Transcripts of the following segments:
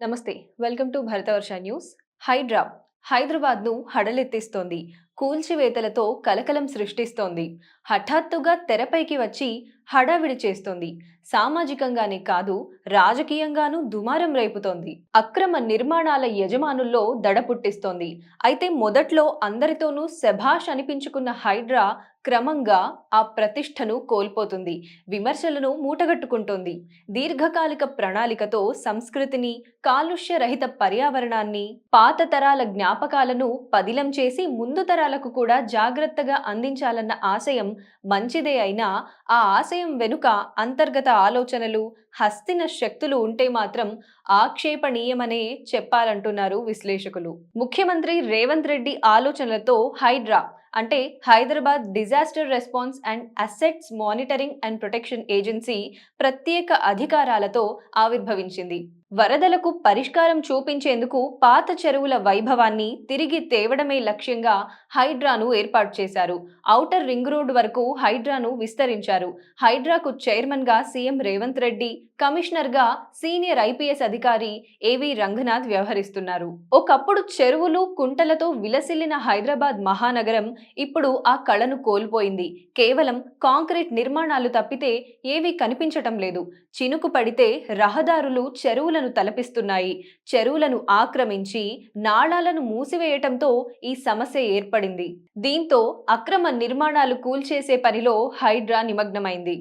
నమస్తే welcome to Bharatavarsha news. Hydraa హైదరాబాద్ను హడలెత్తిస్తోంది. కూల్చివేతలతో కలకలం సృష్టిస్తోంది. హఠాత్తుగా తెరపైకి వచ్చి హడావిడి చేస్తోంది. సామాజికంగానే కాదు రాజకీయంగానూ దుమారం రేపుతోంది. అక్రమ నిర్మాణాల యజమానుల్లో దడ పుట్టిస్తోంది. అయితే మొదట్లో అందరితోనూ శభాష్ అనిపించుకున్న హైడ్రా క్రమంగా ఆ ప్రతిష్టను కోల్పోతుంది. విమర్శలను మూటగట్టుకుంటోంది. దీర్ఘకాలిక ప్రణాళికతో సంస్కృతిని కాలుష్య రహిత పర్యావరణాన్ని పాత తరాల జ్ఞాపకాలను పదిలం చేసి ముందు తరాలకు కూడా జాగ్రత్తగా అందించాలన్న ఆశయం మంచిదే అయినా ఆ ఆశయం వెనుక అంతర్గత ఆలోచనలు హస్తిన శక్తులు ఉంటే మాత్రం ఆక్షేపణీయమనే చెప్పాలంటున్నారు విశ్లేషకులు. ముఖ్యమంత్రి రేవంత్ రెడ్డి ఆలోచనలతో హైడ్రా అంటే Hyderabad disaster response and assets monitoring and protection agency ప్రత్యేక అధికారాలతో ఆవిర్భవించింది. వరదలకు పరిష్కారం చూపించేందుకు పాత చెరువుల వైభవాన్ని తిరిగి తేవడమే లక్ష్యంగా హైడ్రాను ఏర్పాటు చేశారు. ఔటర్ రింగ్ రోడ్ వరకు హైడ్రాను విస్తరించారు. హైడ్రాకు చైర్మన్గా సీఎం రేవంత్ రెడ్డి కమిషనర్గా సీనియర్ ఐపీఎస్ అధికారి ఏవి రంగనాథ్ వ్యవహరిస్తున్నారు. ఒకప్పుడు చెరువులు కుంటలతో విలసిల్లిన హైదరాబాద్ మహానగరం ఇప్పుడు ఆ కళను కోల్పోయింది. కేవలం కాంక్రీట్ నిర్మాణాలు తప్పితే ఏవీ కనిపించటం లేదు. చినుకు పడితే రహదారులు చెరువులను తలపిస్తున్నాయి. చెరువులను ఆక్రమించి నాళాలను మూసివేయటంతో ఈ సమస్య ఏర్పడింది. దీంతో అక్రమ నిర్మాణాలు కూల్చేసే పనిలో హైడ్రా నిమగ్నమైంది.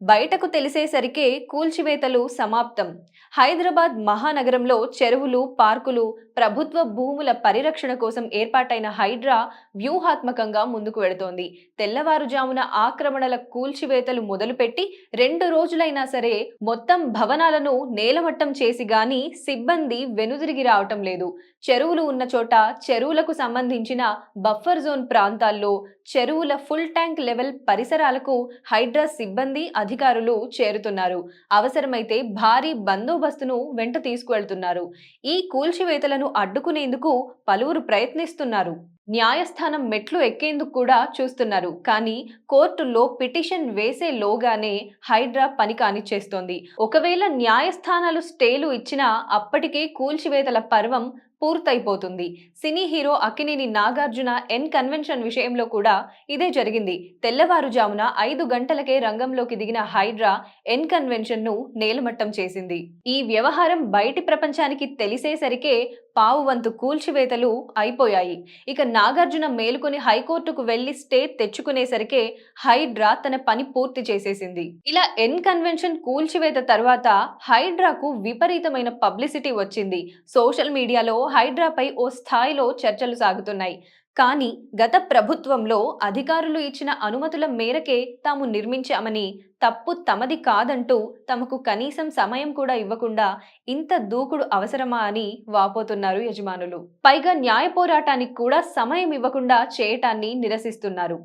బయటకు తెలిసేసరికే కూల్చివేతలు సమాప్తం. హైదరాబాద్ మహానగరంలో చెరువులు పార్కులు ప్రభుత్వ భూముల పరిరక్షణ కోసం ఏర్పాటైన హైడ్రా వ్యూహాత్మకంగా ముందుకు వెడుతోంది. తెల్లవారుజామున ఆక్రమణల కూల్చివేతలు మొదలుపెట్టి రెండు రోజులైనా సరే మొత్తం భవనాలను నేలమట్టం చేసి గాని సిబ్బంది వెనుదిరిగి రావటం లేదు. చెరువులు ఉన్న చోట చెరువులకు సంబంధించిన బఫర్ జోన్ ప్రాంతాల్లో చెరువుల ఫుల్ ట్యాంక్ లెవెల్ పరిసరాలకు హైడ్రా సిబ్బంది అధికారులు చేరుతున్నారు. అవసరమైతే భారీ బందోబస్తును వెంట తీసుకువెళ్తున్నారు. ఈ కూల్చివేతలను అడ్డుకునేందుకు పలువురు ప్రయత్నిస్తున్నారు. న్యాయస్థానం మెట్లు ఎక్కేందుకు కూడా చూస్తున్నారు. కానీ కోర్టులో పిటిషన్ వేసే లోగానే హైడ్రా పని కానిచ్చేస్తోంది ఒకవేళ న్యాయస్థానాలు స్టేలు ఇచ్చినా అప్పటికే కూల్చివేతల పర్వం పూర్తయిపోతుంది. Cine hero Akkineni Nagarjuna N convention విషయంలో కూడా ఇదే జరిగింది. తెల్లవారుజామున ఐదు గంటలకే రంగంలోకి దిగిన హైడ్రా ఎన్ కన్వెన్షన్ను నేలమట్టం చేసింది. ఈ వ్యవహారం బయటి ప్రపంచానికి తెలిసేసరికే పావు వంతు కూల్చివేతలు అయిపోయాయి. ఇక నాగార్జున మేలుకొని హైకోర్టుకు వెళ్ళి స్టే తెచ్చుకునేసరికే హైడ్రా తన పని పూర్తి చేసేసింది. ఇలా ఎన్ కన్వెన్షన్ కూల్చివేత తర్వాత హైడ్రాకు విపరీతమైన పబ్లిసిటీ వచ్చింది. సోషల్ మీడియాలో హైడ్రాపై ఓ స్థాయిలో చర్చలు సాగుతున్నాయి. కానీ గత ప్రభుత్వంలో అధికారులు ఇచ్చిన అనుమతుల మేరకే తాము నిర్మించామని తప్పు తమది కాదంటూ తమకు కనీసం సమయం కూడా ఇవ్వకుండా ఇంత దూకుడు అవసరమా అని వాపోతున్నారు యజమానులు. పైగా న్యాయ పోరాటానికి కూడా సమయం ఇవ్వకుండా చేయటాన్ని నిరసిస్తున్నారు.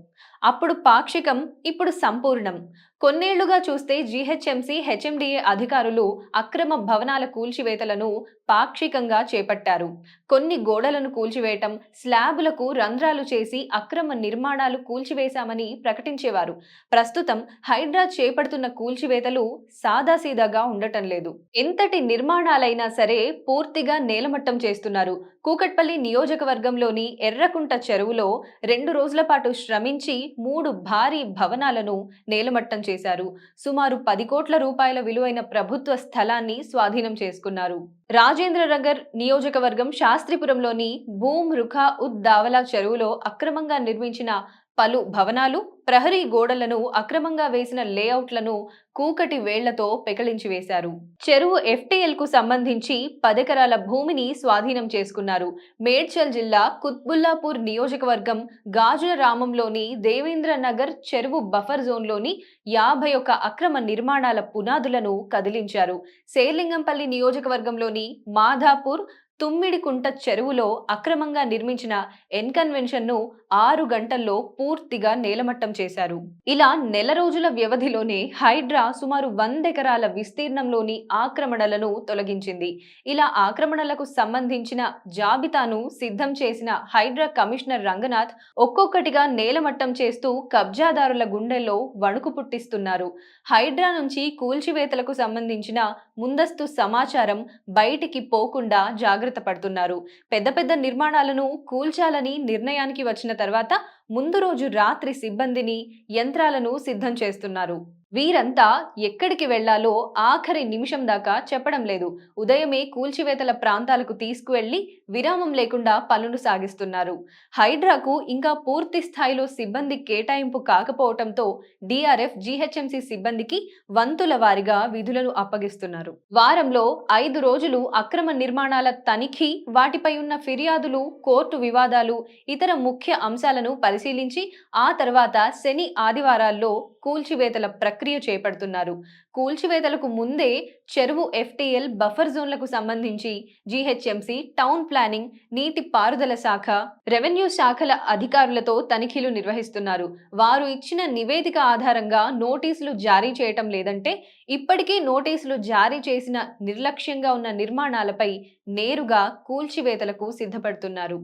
అప్పుడు పాక్షికం ఇప్పుడు సంపూర్ణం. కొన్నేళ్ళుగా చూస్తే జీహెచ్ఎంసీ హెచ్ఎండిఏ అధికారులు అక్రమ భవనాల కూల్చివేతలను పాక్షికంగా చేపట్టారు. కొన్ని గోడలను కూల్చివేయటం స్లాబులకు రంధ్రాలు చేసి అక్రమ నిర్మాణాలు కూల్చివేశామని ప్రకటించేవారు. ప్రస్తుతం హైడ్రా చేపడుతున్న కూల్చివేతలు సాదాసీదాగా ఉండటం లేదు. ఎంతటి నిర్మాణాలైనా సరే పూర్తిగా నేలమట్టం చేస్తున్నారు. కూకట్పల్లి నియోజకవర్గంలోని ఎర్రకుంట చెరువులో రెండు రోజుల పాటు శ్రమించి మూడు భారీ భవనాలను నేలమట్టం చేశారు. సుమారు పది కోట్ల రూపాయల విలువైన ప్రభుత్వ స్థలాన్ని స్వాధీనం చేసుకున్నారు. రాజేంద్ర నగర్ నియోజకవర్గం శాస్త్రిపురంలోని భూమ్ రుఖా ఉద్ దావలా చెరువులో అక్రమంగా నిర్మించిన పలు భవనాలు ప్రహరీ గోడలను అక్రమంగా వేసిన లేఅవుట్లను కూకటి వేళ్ళతో పెకలించి వేశారు. చెరువు ఎఫ్టీఎల్కు సంబంధించి పదెకరాల భూమిని స్వాధీనం చేసుకున్నారు. మేడ్చల్ జిల్లా కుత్బుల్లాపూర్ నియోజకవర్గం గాజుల రామంలోని దేవేంద్ర నగర్ చెరువు బఫర్ జోన్లోని యాభై ఒక్క అక్రమ నిర్మాణాల పునాదులను కదిలించారు. శేర్లింగంపల్లి నియోజకవర్గంలోని మాధాపూర్ తుమ్మిడికుంట చెరువులో అక్రమంగా నిర్మించిన ఎన్కన్వెన్షన్ను ఆరు గంటల్లో పూర్తిగా నేలమట్టం చేశారు. ఇలా నెల రోజుల వ్యవధిలోనే హైడ్రా సుమారు వందెకరాల విస్తీర్ణంలోని ఆక్రమణలను తొలగించింది. ఇలా ఆక్రమణలకు సంబంధించిన జాబితాను సిద్ధం చేసిన హైడ్రా కమిషనర్ రంగనాథ్ ఒక్కొక్కటిగా నేలమట్టం చేస్తూ కబ్జాదారుల గుండెల్లో వణుకు పుట్టిస్తున్నారు. హైడ్రా నుంచి కూల్చివేతలకు సంబంధించిన ముందస్తు సమాచారం బయటికి పోకుండా జాగ్రత్త పడుతున్నారు. పెద్ద పెద్ద నిర్మాణాలను కూల్చాలని నిర్ణయానికి వచ్చిన తర్వాత ముందు రోజు రాత్రి సిబ్బందిని యంత్రాలను సిద్ధం చేస్తున్నారు. వీరంతా ఎక్కడికి వెళ్ళాలో ఆఖరి నిమిషం దాకా చెప్పడం లేదు. ఉదయమే కూల్చివేతల ప్రాంతాలకు తీసుకువెళ్ళి విరామం లేకుండా పనులు సాగిస్తున్నారు. హైడ్రాకు ఇంకా పూర్తి స్థాయిలో సిబ్బంది కేటాయింపు కాకపోవడంతో డిఆర్ఎఫ్ జీహెచ్ఎంసీ సిబ్బందికి వంతుల వారిగా విధులను అప్పగిస్తున్నారు. వారంలో ఐదు రోజులు అక్రమ నిర్మాణాల తనిఖీ వాటిపై ఉన్న ఫిర్యాదులు కోర్టు వివాదాలు ఇతర ముఖ్య అంశాలను పరిశీలించి ఆ తర్వాత శని ఆదివారాల్లో కూల్చివేతల ప్రక్రియ చేపడుతున్నారు. కూల్చివేతలకు ముందే చెరువు ఎఫ్టీఎల్ బఫర్ జోన్లకు సంబంధించి జీహెచ్ఎంసీ టౌన్ ప్లానింగ్ నీటి పారుదల శాఖ రెవెన్యూ శాఖల అధికారులతో తనిఖీలు నిర్వహిస్తున్నారు. వారు ఇచ్చిన నివేదిక ఆధారంగా నోటీసులు జారీ చేయటం లేదంటే ఇప్పటికీ నోటీసులు జారీ చేసిన నిర్లక్ష్యంగా ఉన్న నిర్మాణాలపై నేరుగా కూల్చివేతలకు సిద్ధపడుతున్నారు.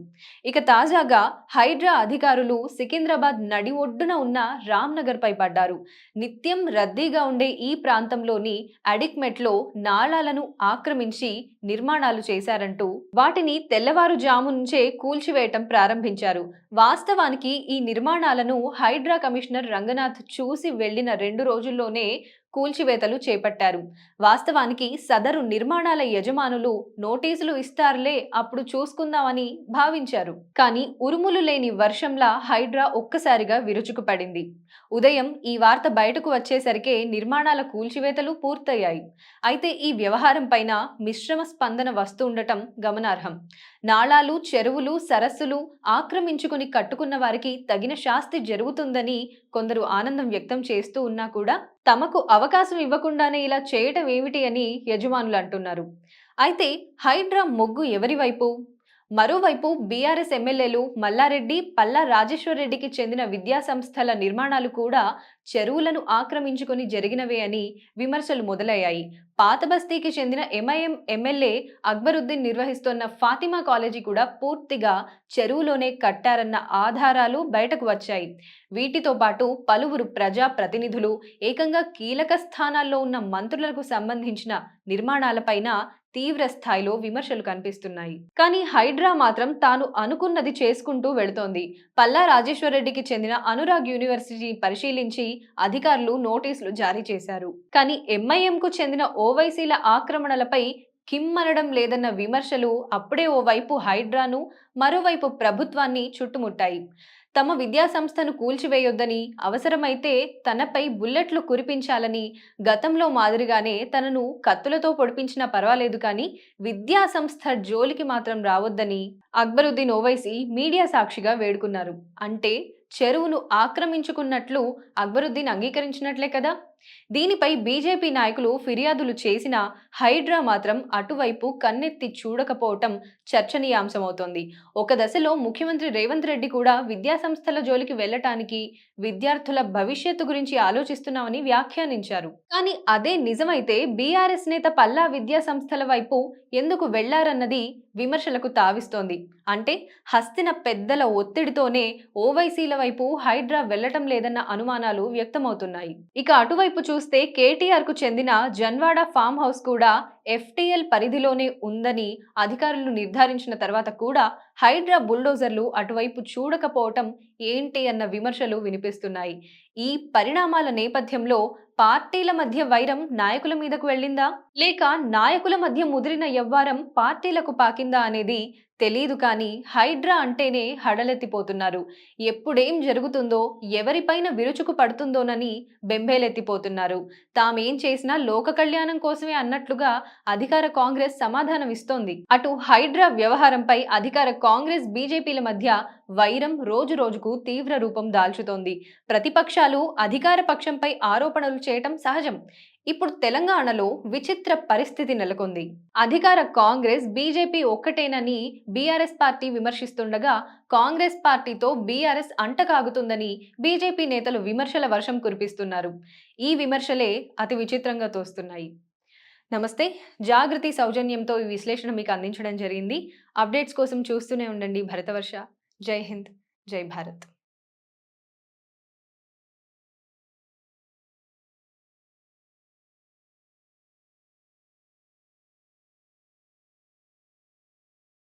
ఇక తాజాగా హైడ్రా అధికారులు సికింద్రాబాద్ నడి ఒడ్డున ఉన్న రామ్నగర్ పై పడ్డారు. నిత్యం రద్దీగా ఉండే ఈ ప్రాంతం ప్రాంతంలోని అడిక్మెట్లో నాళాలను ఆక్రమించి నిర్మాణాలు చేశారంటూ వాటిని తెల్లవారుజాము నుంచే కూల్చివేయటం ప్రారంభించారు. వాస్తవానికి ఈ నిర్మాణాలను హైడ్రా కమిషనర్ రంగనాథ్ చూసి వెళ్ళిన రెండు రోజుల్లోనే కూల్చివేతలు చేపట్టారు. వాస్తవానికి సదరు నిర్మాణాల యజమానులు నోటీసులు ఇస్తారులే అప్పుడు చూసుకుందామని భావించారు. కానీ ఉరుములు లేని వర్షంలా హైడ్రా ఒక్కసారిగా విరుచుకుపడింది. ఉదయం ఈ వార్త బయటకు వచ్చేసరికే నిర్మాణాల కూల్చివేతలు పూర్తయ్యాయి. అయితే ఈ వ్యవహారం పైన మిశ్రమ స్పందన వస్తుండటం గమనార్హం. నాళాలు చెరువులు సరస్సులు ఆక్రమించుకుని కట్టుకున్న వారికి తగిన శాస్తి జరుగుతుందని కొందరు ఆనందం వ్యక్తం చేస్తూ ఉన్నా కూడా తమకు అవకాశం ఇవ్వకుండానే ఇలా చేయటం ఏమిటి అని యజమానులు అంటున్నారు. అయితే హైడ్రా మొగ్గు ఎవరి వైపు? మరోవైపు బీఆర్ఎస్ ఎమ్మెల్యేలు మల్లారెడ్డి పల్లా రాజేశ్వరరెడ్డికి చెందిన విద్యా సంస్థల నిర్మాణాలు కూడా చెరువులను ఆక్రమించుకొని జరిగినవే అని విమర్శలు మొదలయ్యాయి. పాత బస్తీకి చెందిన ఎంఐఎం ఎమ్మెల్యే అక్బరుద్దీన్ నిర్వహిస్తున్న ఫాతిమా కాలేజీ కూడా పూర్తిగా చెరువులోనే కట్టారన్న ఆధారాలు బయటకు వచ్చాయి. వీటితో పాటు పలువురు ప్రజా ప్రతినిధులు ఏకంగా కీలక స్థానాల్లో ఉన్న మంత్రులకు సంబంధించిన నిర్మాణాలపైన తీవ్ర స్థాయిలో విమర్శలు కనిపిస్తున్నాయి. కానీ హైడ్రా మాత్రం తాను అనుకున్నది చేసుకుంటూ వెళుతోంది. పల్లా రాజేశ్వరరెడ్డికి చెందిన అనురాగ్ యూనివర్సిటీ పరిశీలించి అధికారులు నోటీసులు జారీ చేశారు. కానీ ఎంఐఎంకు చెందిన ఓవైసీల ఆక్రమణలపై కిమ్మనడం లేదన్న విమర్శలు అప్పుడే ఓవైపు హైడ్రాను మరోవైపు ప్రభుత్వాన్ని చుట్టుముట్టాయి. తమ విద్యా సంస్థను కూల్చివేయొద్దని అవసరమైతే తనపై బుల్లెట్లు కురిపించాలని గతంలో మాదిరిగానే తనను కత్తులతో పొడిపించినా పర్వాలేదు కానీ విద్యా సంస్థ జోలికి మాత్రం రావద్దని అక్బరుద్దీన్ ఓవైసీ మీడియా సాక్షిగా వేడుకున్నారు. అంటే చెరువును ఆక్రమించుకున్నట్లు అక్బరుద్దీన్ అంగీకరించినట్లే కదా? దీనిపై బీజేపీ నాయకులు ఫిర్యాదులు చేసిన హైడ్రా మాత్రం అటువైపు కన్నెత్తి చూడకపోవటం చర్చనీయాంశమవుతోంది. ఒక దశలో ముఖ్యమంత్రి రేవంత్ రెడ్డి కూడా విద్యా సంస్థల జోలికి వెళ్ళటానికి విద్యార్థుల భవిష్యత్తు గురించి ఆలోచిస్తున్నామని వ్యాఖ్యానించారు. కానీ అదే నిజమైతే బీఆర్ఎస్ నేత పల్లా విద్యా సంస్థల వైపు ఎందుకు వెళ్ళారన్నది విమర్శలకు తావిస్తోంది. అంటే హస్తిన పెద్దల ఒత్తిడితోనే ఓవైసీల వైపు హైడ్రా వెళ్ళటం లేదన్న అనుమానాలు వ్యక్తమవుతున్నాయి. ఇక అటువైపు చూస్తే కేటీఆర్కు చెందిన జన్వాడ ఫామ్ హౌస్ కూడా ఎఫ్టీఎల్ పరిధిలోనే ఉందని అధికారులు నిర్ధారించిన తర్వాత కూడా హైడ్రా బుల్డోజర్లు అటువైపు చూడకపోవటం ఏంటి అన్న విమర్శలు వినిపిస్తున్నాయి. ఈ పరిణామాల నేపథ్యంలో పార్టీల మధ్య వైరం నాయకుల మీదకు వెళ్ళిందా? లేక నాయకుల మధ్య ముదిరిన యవ్వారం పార్టీలకు పాకిందా అనేది తెలీదు కానీ హైడ్రా అంటేనే హడలెత్తిపోతున్నారు. ఎప్పుడేం జరుగుతుందో ఎవరిపైన విరుచుకు పడుతుందోనని బెంబేలెత్తిపోతున్నారు. తామేం చేసినా లోక కళ్యాణం కోసమే అన్నట్లుగా అధికార కాంగ్రెస్ సమాధానం ఇస్తోంది. అటు హైడ్రా వ్యవహారంపై అధికార కాంగ్రెస్ బీజేపీల మధ్య వైరం రోజు రోజుకు తీవ్ర రూపం దాల్చుతోంది. ప్రతిపక్షాలు అధికార పక్షంపై ఆరోపణలు చేయటం సహజం. ఇప్పుడు తెలంగాణలో విచిత్ర పరిస్థితి నెలకొంది. అధికార కాంగ్రెస్ బీజేపీ ఒక్కటేనని బీఆర్ఎస్ పార్టీ విమర్శిస్తుండగా కాంగ్రెస్ పార్టీతో బీఆర్ఎస్ అంటకాగుతుందని బీజేపీ నేతలు విమర్శల వర్షం కురిపిస్తున్నారు. ఈ విమర్శలే అతి విచిత్రంగా తోస్తున్నాయి. నమస్తే. జాగృతి సౌజన్యంతో ఈ విశ్లేషణ మీకు అందించడం జరిగింది. అప్డేట్స్ కోసం చూస్తూనే ఉండండి భరతవర్ష. జై హింద్. జై భారత్.